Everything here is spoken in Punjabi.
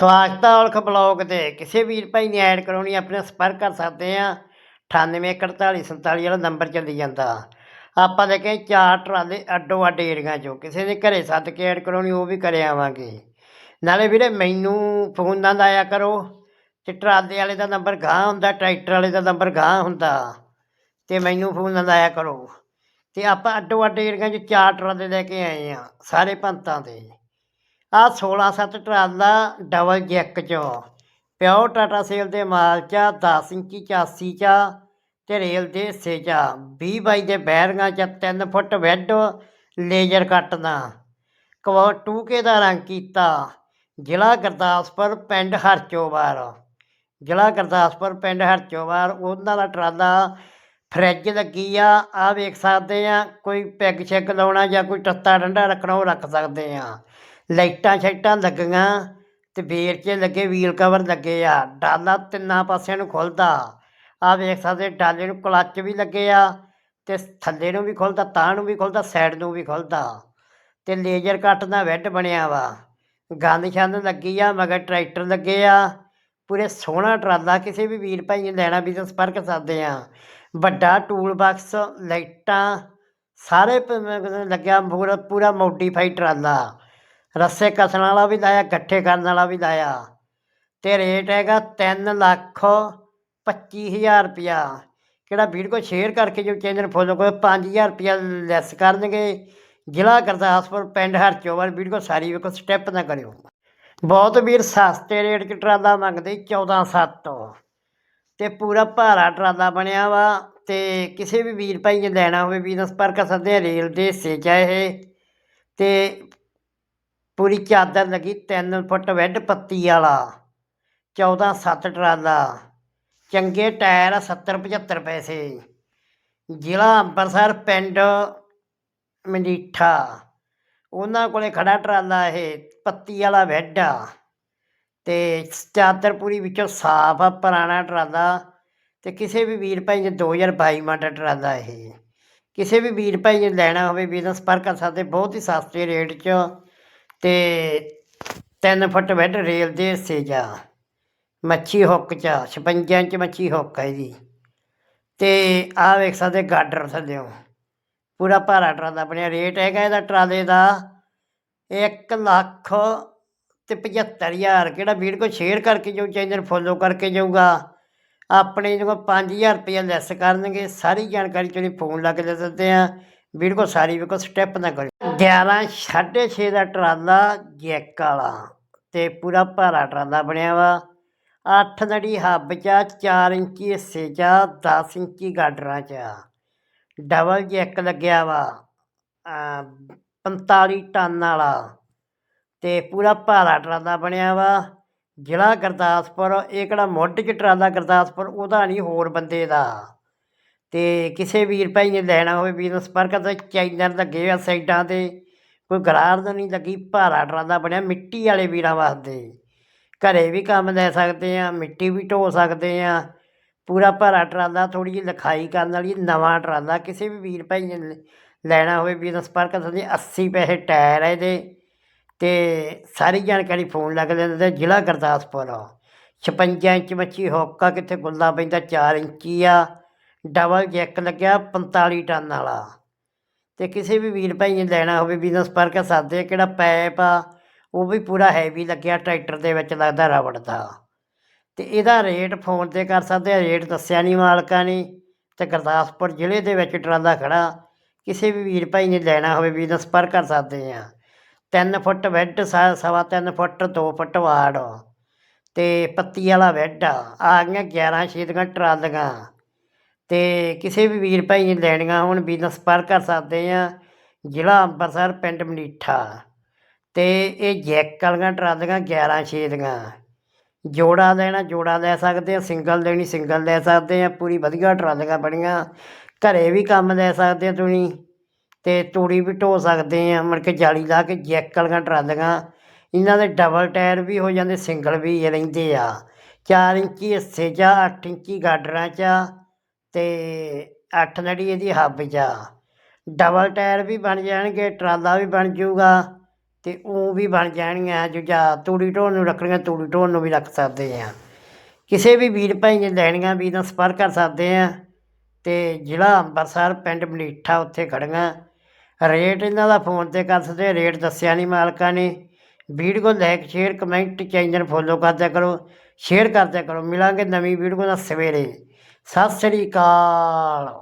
ਸਵਾਗਤ ਔਲਖ ਬਲੌਗ ਤੇ ਕਿਸੇ ਵੀਰ ਭਾਈ ਨੇ ਐਡ ਕਰਾਉਣੀ, ਆਪਣੇ ਸੰਪਰਕ ਕਰ ਸਕਦੇ ਆ। 984147 ਵਾਲਾ ਨੰਬਰ ਚੱਲੀ ਜਾਂਦਾ। ਆਪਾਂ ਲੈ ਚਾਰ ਟਰਾਲੇ ਅੱਡੋ ਅੱਡ ਏਰੀਆਂ ਚੋਂ ਕਿਸੇ ਦੇ ਘਰੇ ਸੱਦ ਕੇ ਐਡ ਕਰਾਉਣੀ, ਉਹ ਵੀ ਕਰੇ ਆਵਾਂਗੇ। ਨਾਲੇ ਵੀਰੇ ਮੈਨੂੰ ਫੋਨ ਨਾ ਲਾਇਆ ਕਰੋ, ਤੇ ਟਰਾਲੇ ਵਾਲੇ ਦਾ ਨੰਬਰ ਗਾਂ ਹੁੰਦਾ, ਟਰੈਕਟਰ ਵਾਲੇ ਦਾ ਨੰਬਰ ਗਾਂ ਹੁੰਦਾ, ਤੇ ਮੈਨੂੰ ਫੋਨ ਨਾ ਲਾਇਆ ਕਰੋ। ਤੇ ਆਪਾਂ ਅੱਡੋ ਅੱਡ ਏਰੀਆਂ 'ਚ ਚਾਰ ਟਰਾਲੇ ਲੈ ਕੇ ਆਏ ਆ, ਸਾਰੇ ਪੰਤਾਂ ਦੇ ਆ 16 7 ਟਰਾਲਾ ਡਬਲ ਜੈਕ ਚ। ਪਿਓ ਟਾਟਾ ਸੇਲ ਦੇ ਮਾਲ ਚ 10 ਇੰਚੀ 84 ਚ ਤੇ ਰੇਲ ਦੇ ਹਿੱਸੇ ਚ 20 ਬਾਈ ਦੇ ਬੈਰਿੰਗਾਂ ਚ 3 ਫੁੱਟ ਵੈੱਡ ਲੇਜ਼ਰ ਕੱਟਣਾ। ਕਵਾ ਟੂਕੇ ਦਾ ਰੰਗ ਕੀਤਾ। ਜ਼ਿਲ੍ਹਾ ਗੁਰਦਾਸਪੁਰ, ਪਿੰਡ ਹਰਚੋਵਾਰ। ਜ਼ਿਲ੍ਹਾ ਗੁਰਦਾਸਪੁਰ, ਪਿੰਡ ਹਰਚੋਵਾਰ। ਉਹਨਾਂ ਦਾ ਟਰਾਲਾ ਫਰਿੱਜ ਲੱਗੀ ਆ। ਆ ਵੇਖ ਸਕਦੇ ਆ, ਕੋਈ ਪੈਗ ਛੈਗ ਲਾਉਣਾ ਜਾਂ ਕੋਈ ਟੱਤਾ ਡੰਡਾ ਰੱਖਣਾ, ਉਹ ਰੱਖ ਸਕਦੇ ਆ। ਲਾਈਟਾਂ ਸ਼ਾਈਟਾਂ ਲੱਗੀਆਂ ਤੇ ਬੇਰ ਲੱਗੇ ਵੀਲ ਕਵਰ ਲੱਗੇ ਆ, ਡਾਲਾ ਤਿੰਨਾਂ ਪਾਸਿਆਂ ਨੂੰ ਖੁੱਲਦਾ। ਆ ਵੇਖ ਸਕਦੇ ਡਾਲੇ ਨੂੰ ਕਲੱਚ ਵੀ ਲੱਗੇ ਆ ਤੇ ਥੱਲੇ ਨੂੰ ਵੀ ਖੁੱਲਦਾ ਤਾਂ ਨੂੰ ਵੀ ਖੁੱਲਦਾ, ਸਾਈਡ ਨੂੰ ਵੀ ਖੁੱਲਦਾ। ਤੇ ਲੇਜ਼ਰ ਕੱਟ ਦਾ ਵੈੱਡ ਬਣਿਆ ਵਾ। ਗੰਦ ਛੰਦ ਲੱਗੀ ਆ, ਮਗਰ ਟਰੈਕਟਰ ਲੱਗੇ ਆ। ਪੂਰੇ ਸੋਹਣਾ ਟਰਾਲਾ, ਕਿਸੇ ਵੀ ਵੀਰ ਭਾਈ ਨੇ ਲੈਣਾ ਵੀ ਤਾਂ ਸੰਪਰਕ ਸਕਦੇ ਆ। ਵੱਡਾ ਟੂਲ ਬਾਕਸ ਲਾਈਟਾਂ, ਸਾਰੇ ਲੱਗਿਆ ਪੂਰਾ ਪੂਰਾ ਮੋਡੀਫਾਈ ਟਰਾਲਾ। ਰੱਸੇ ਕੱਸਣ ਵਾਲਾ ਵੀ ਲਾਇਆ ਇਕੱਠੇ ਕਰਨ ਵਾਲਾ ਵੀ ਲਾਇਆ ਤੇ ਰੇਟ ਹੈਗਾ 3 ਲੱਖ 25000 ਰੁਪਿਆ ਕਿਹੜਾ ਵੀਡੀਓ ਸ਼ੇਅਰ ਕਰਕੇ ਜੋ ਚੈਨਲ ਫੋਲੋ ਕਰੋ 5000 ਰੁਪਿਆ ਲੈਸ ਕਰਨਗੇ। ਜ਼ਿਲ੍ਹਾ ਗੁਰਦਾਸਪੁਰ ਪਿੰਡ ਹਰਚੋਵਰ ਵੀਡੀਓ ਸਾਰੀ ਵੇਖੋ ਸਟੈਪ ਨਾ ਕਰਿਓ। ਬਹੁਤ ਵੀਰ ਸਸਤੇ ਰੇਟ 'ਚ ਟਰਾਲਾ ਮੰਗਦੇ 14 7 ਤੇ। ਪੂਰਾ ਭਾਰਾ ਟਰਾਲਾ ਬਣਿਆ ਵਾ ਤੇ ਕਿਸੇ ਵੀ ਵੀਰ ਭਾਈ ਨੇ ਲੈਣਾ ਹੋਵੇ ਵੀ ਸੰਪਰਕ ਕਰ ਸਕਦੇ ਆ ਰੇਲ ਦੇ ਹਿੱਸੇ 'ਚ ਇਹ। ਤੇ ਪੂਰੀ ਚਾਦਰ ਲੱਗੀ 3 ਫੁੱਟ ਵੈੱਡ ਪੱਤੀ ਵਾਲਾ 14 7 ਟਰਾਲਾ, ਚੰਗੇ ਟਾਇਰ ਆ 70 75 ਪੈਸੇ। ਜ਼ਿਲ੍ਹਾ ਅੰਮ੍ਰਿਤਸਰ ਪਿੰਡ ਮਜੀਠਾ ਉਹਨਾਂ ਕੋਲੇ ਖੜਾ ਟਰਾਲਾ ਇਹ ਪੱਤੀ ਵਾਲਾ ਵੈੱਡ ਆ। ਤੇ ਚਾਦਰ ਪੂਰੀ ਵਿੱਚੋਂ ਸਾਫ਼ ਆ, ਪੁਰਾਣਾ ਟਰਾਲਾ ਤੇ ਕਿਸੇ ਵੀ ਵੀਰ ਭਾਈ ਨੇ 2022 ਮਾਡਲ ਟਰਾਲਾ ਇਹ। ਕਿਸੇ ਵੀ ਵੀਰ ਭਾਈ ਨੇ ਲੈਣਾ ਹੋਵੇ ਬਿਜਨਸ ਪਰ ਕਰ ਸਕਦੇ ਬਹੁਤ ਹੀ ਸਸਤੇ ਰੇਟ 'ਚ ਤੇ 3 ਫੁੱਟ ਬੈੱਡ ਰੇਲ ਦੇ ਹਿੱਸੇ 'ਚ ਆ ਮੱਛੀ ਹੁੱਕ 'ਚ ਆ, 56 ਇੰਚ ਮੱਛੀ ਹੁੱਕ ਹੈ ਇਹਦੀ। ਤੇ ਆਹ ਵੇਖ ਸਕਦੇ ਗਾਡਰ ਥੱਲਿਓ। ਪੂਰਾ ਭਾਰਾ ਟਰਾਲਾ ਬਣਿਆ ਰੇਟ ਹੈਗਾ ਇਹਦਾ ਟਰਾਲੇ ਦਾ 1 ਲੱਖ ਤੇ 75000 ਕਿਹੜਾ ਵੀਰ ਕੋ ਸ਼ੇਅਰ ਕਰਕੇ ਜੋ ਚੈਨਲ ਫੋਲੋ ਕਰਕੇ ਜਾਊਗਾ। ਆਪਣੇ ਜੋ 5000 ਰੁਪਏ ਲੈਸ ਕਰਨਗੇ ਸਾਰੀ ਜਾਣਕਾਰੀ ਚੋਂ ਫੋਨ ਲਾ ਕੇ ਦੇ ਦਿੰਦੇ ਆ। ਵੀਰ ਸਾਰੀ ਵੇਖੋ ਸਟੈਪ ਨਾ ਕਰਿਓ। 11 6.5 ਦਾ ਟਰਾਲਾ ਜੈਕ ਵਾਲਾ ਤੇ ਪੂਰਾ ਭਾਰਾ ਟਰਾਲਾ ਬਣਿਆ ਵਾ। 8 ਨੜੀ ਹੱਬ ਚ ਆ, 4 ਇੰਚੀ ਹਿੱਸੇ ਚ ਆ, 10 ਇੰਚੀ ਗਾਡਰਾਂ ਚ ਡਬਲ ਜੈਕ ਲੱਗਿਆ ਵਾ ਅਮ 45 ਟਨ ਵਾਲਾ ਤੇ ਪੂਰਾ ਭਾਰਾ ਟਰਾਲਾ ਬਣਿਆ ਵਾ। ਜ਼ਿਲ੍ਹਾ ਗੁਰਦਾਸਪੁਰ ਇਹ ਕਿਹੜਾ ਮੁੱਢ 'ਚ ਟਰਾਲਾ ਗੁਰਦਾਸਪੁਰ ਉਹਦਾ ਨਹੀਂ ਹੋਰ ਬੰਦੇ ਦਾ। ਅਤੇ ਕਿਸੇ ਵੀਰ ਭਾਈ ਨੇ ਲੈਣਾ ਹੋਵੇ ਵੀਰ ਨੂੰ ਸੰਪਰਕ ਕਰ ਚੈਨਲ ਲੱਗੇ ਆ ਸਾਈਡਾਂ ਤੇ। ਕੋਈ ਗਰਾਰ ਤਾਂ ਨਹੀਂ ਲੱਗੀ, ਭਾਰਾ ਟਰਾਲਾ ਬਣਿਆ ਮਿੱਟੀ ਵਾਲੇ ਵੀਰਾਂ ਵਾਸਤੇ। ਘਰ ਵੀ ਕੰਮ ਲੈ ਸਕਦੇ ਹਾਂ ਮਿੱਟੀ ਵੀ ਢੋ ਸਕਦੇ ਹਾਂ ਪੂਰਾ ਭਾਰਾ ਟਰਾਲਾ ਥੋੜ੍ਹੀ ਜਿਹੀ ਲਿਖਾਈ ਕਰਨ ਵਾਲੀ, ਨਵਾਂ ਟਰਾਲਾ ਕਿਸੇ ਵੀ ਵੀਰ ਭਾਈ ਨੇ ਲੈ- ਲੈਣਾ ਹੋਵੇ ਵੀਰ ਨੂੰ ਸੰਪਰਕ ਕਰ ਸਕਦੇ 80 ਪੈਸੇ ਟਾਇਰ ਹੈ ਇਹਦੇ। ਅਤੇ ਸਾਰੀ ਜਾਣਕਾਰੀ ਫੋਨ ਲੱਗ ਲੈਂਦੇ ਜ਼ਿਲ੍ਹਾ ਗੁਰਦਾਸਪੁਰ। 56 ਇੰਚ ਮੱਛੀ, ਹੋਕਾ ਕਿੱਥੇ ਗੁੱਲਾ ਪੈਂਦਾ 4 ਇੰਚੀ ਆ। ਡਬਲ ਜੈਕ ਲੱਗਿਆ 45 ਟਨ ਵਾਲਾ। ਤੇ ਕਿਸੇ ਵੀ ਵੀਰ ਭਾਈ ਨੇ ਲੈਣਾ ਹੋਵੇ ਬਿਜ਼ਨਸ ਪਰ ਕਰ ਸਕਦੇ ਆ, ਕਿਹੜਾ ਪੈਪ ਆ, ਉਹ ਵੀ ਪੂਰਾ ਹੈਵੀ ਲੱਗਿਆ, ਟਰੈਕਟਰ ਦੇ ਵਿੱਚ ਲੱਗਦਾ ਰਬੜ ਦਾ। ਤੇ ਇਹਦਾ ਰੇਟ ਫੋਨ ਤੇ ਕਰ ਸਕਦੇ ਆ ਰੇਟ ਦੱਸਿਆ ਨਹੀਂ ਮਾਲਕਾਂ ਨੇ। ਤੇ ਗੁਰਦਾਸਪੁਰ ਜ਼ਿਲ੍ਹੇ ਦੇ ਵਿੱਚ ਟਰਾਲਾ ਖੜਾ। ਕਿਸੇ ਵੀ ਵੀਰ ਭਾਈ ਨੇ ਲੈਣਾ ਹੋਵੇ ਬਿਜ਼ਨਸ ਪਰ ਕਰ ਸਕਦੇ ਆ। 3 ਫੁੱਟ ਵੈੱਡ ਸਾ, ਸਵਾ 3 ਫੁੱਟ 2 ਫੁੱਟ ਵਾੜ ਤੇ ਪੱਤੀ ਵਾਲਾ ਵੈੱਡ ਆ ਆ ਗਈਆਂ 11 ਛੇਦੀਆਂ ਟਰਾਲੀਆਂ। ਅਤੇ ਕਿਸੇ ਵੀ ਵੀਰ ਭਾਈ ਨੇ ਲੈਣੀਆਂ ਹੋਣ ਬਿਜ਼ਨਸ ਪਰ ਕਰ ਸਕਦੇ ਆ, ਜ਼ਿਲ੍ਹਾ ਅੰਮ੍ਰਿਤਸਰ ਪਿੰਡ ਮਨੀਠਾ। ਅਤੇ ਇਹ ਜੈਕ ਵਾਲੀਆਂ ਟਰਾਲੀਆਂ 11 ਛੇਦੀਆਂ ਜੋੜਾ ਲੈਣਾ, ਜੋੜਾ ਲੈ ਸਕਦੇ ਆ ਸਿੰਗਲ ਲੈਣੀ ਸਿੰਗਲ ਲੈ ਸਕਦੇ ਆ, ਪੂਰੀ ਵਧੀਆ ਟਰਾਲੀਆਂ ਬਣੀਆਂ। ਘਰੇ ਵੀ ਕੰਮ ਲੈ ਸਕਦੇ ਆ ਤੁਸੀਂ ਅਤੇ ਤੂੜੀ ਵੀ ਢੋ ਸਕਦੇ ਆ ਮੁੜ ਕੇ ਜਾਲੀ ਲਾ ਕੇ ਜੈਕ ਵਾਲੀਆਂ ਟਰਾਲੀਆਂ। ਇਹਨਾਂ ਦੇ ਡਬਲ ਟਾਇਰ ਵੀ ਹੋ ਜਾਂਦੇ ਸਿੰਗਲ ਵੀ ਰਹਿੰਦੇ ਆ। 4 ਇੰਚੀ ਹਿੱਸੇ 'ਚ 8 ਇੰਚੀ ਗਾਡਰਾਂ 'ਚ ਅਤੇ ਅੱਠ 8 ਇਹਦੀ ਹੱਬ 'ਚ ਆ। ਡਬਲ ਟਾਇਰ ਵੀ ਬਣ ਜਾਣਗੇ, ਟਰਾਲਾ ਵੀ ਬਣ ਜੂਗਾ ਅਤੇ ਉਹ ਵੀ ਬਣ ਜਾਣਗੀਆਂ ਜੁਜਾ ਤੂੜੀ ਢੋਣ ਨੂੰ ਰੱਖਣੀਆਂ ਤੂੜੀ ਢੋਣ ਨੂੰ ਵੀ ਰੱਖ ਸਕਦੇ ਹਾਂ ਕਿਸੇ ਵੀ ਵੀਰ ਭਾਈ ਨੇ ਲੈਣੀਆਂ ਵੀ ਤਾਂ ਸੰਪਰਕ ਕਰ ਸਕਦੇ ਹਾਂ ਅਤੇ ਜ਼ਿਲ੍ਹਾ ਅੰਮ੍ਰਿਤਸਰ, ਪਿੰਡ ਮਨੀਠਾ ਉੱਥੇ ਖੜੀਆਂ ਰੇਟ ਇਹਨਾਂ ਦਾ ਫੋਨ ਤੇ ਕਰ ਸਕਦੇ ਰੇਟ ਦੱਸਿਆ ਨਹੀਂ ਮਾਲਕਾਂ ਨੇ। Video like share comment channel follow ਕਰਦਿਆ ਕਰੋ ਸ਼ੇਅਰ ਕਰਦਿਆ ਕਰੋ। ਮਿਲਾਂਗੇ ਨਵੀਂ ਵੀਡੀਓ ਨਾਲ ਸਵੇਰੇ। ਸਤਿ ਸ੍ਰੀ ਅਕਾਲ